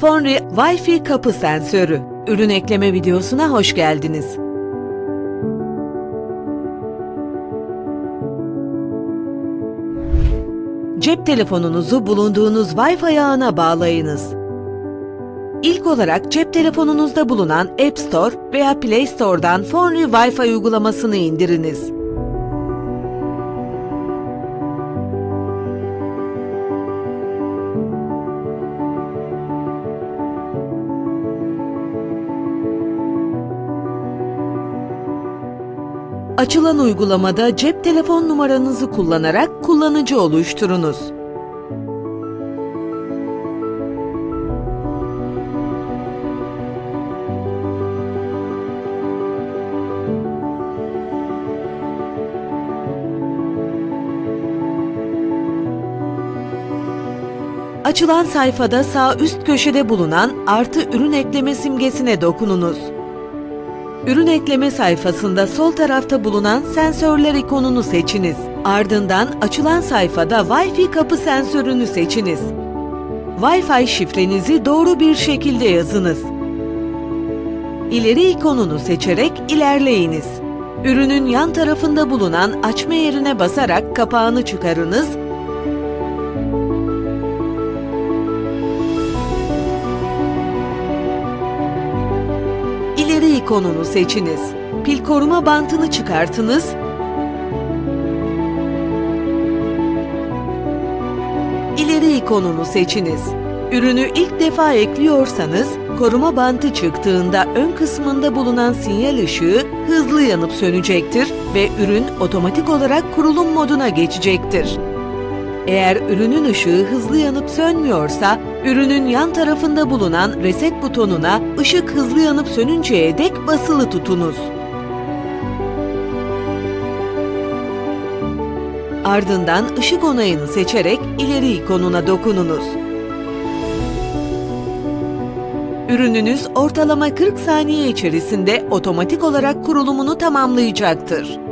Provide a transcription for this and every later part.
Fonri Wi-Fi kapı sensörü. Ürün ekleme videosuna hoş geldiniz. Cep telefonunuzu bulunduğunuz Wi-Fi ağına bağlayınız. İlk olarak cep telefonunuzda bulunan App Store veya Play Store'dan Fonri Wi-Fi uygulamasını indiriniz. Açılan uygulamada cep telefon numaranızı kullanarak kullanıcı oluşturunuz. Açılan sayfada sağ üst köşede bulunan artı ürün ekleme simgesine dokununuz. Ürün ekleme sayfasında sol tarafta bulunan sensörler ikonunu seçiniz. Ardından açılan sayfada Wi-Fi kapı sensörünü seçiniz. Wi-Fi şifrenizi doğru bir şekilde yazınız. İleri ikonunu seçerek ilerleyiniz. Ürünün yan tarafında bulunan açma yerine basarak kapağını çıkarınız İleri ikonunu seçiniz. Pil koruma bantını çıkartınız. İleri ikonunu seçiniz. Ürünü ilk defa ekliyorsanız, koruma bantı çıktığında ön kısmında bulunan sinyal ışığı hızlı yanıp sönecektir ve ürün otomatik olarak kurulum moduna geçecektir. Eğer ürünün ışığı hızlı yanıp sönmüyorsa, ürünün yan tarafında bulunan reset butonuna ışık hızlı yanıp sönünceye dek basılı tutunuz. Ardından ışık onayını seçerek ileri ikonuna dokununuz. Ürününüz ortalama 40 saniye içerisinde otomatik olarak kurulumunu tamamlayacaktır.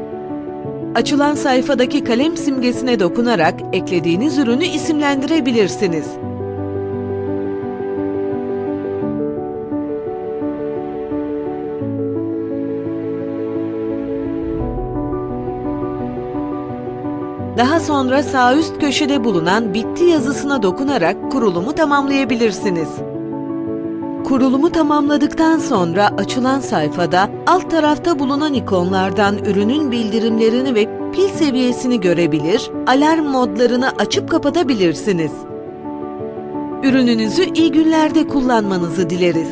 Açılan sayfadaki kalem simgesine dokunarak eklediğiniz ürünü isimlendirebilirsiniz. Daha sonra sağ üst köşede bulunan bitti yazısına dokunarak kurulumu tamamlayabilirsiniz. Kurulumu tamamladıktan sonra açılan sayfada alt tarafta bulunan ikonlardan ürünün bildirimlerini ve pil seviyesini görebilir, alarm modlarını açıp kapatabilirsiniz. Ürününüzü iyi günlerde kullanmanızı dileriz.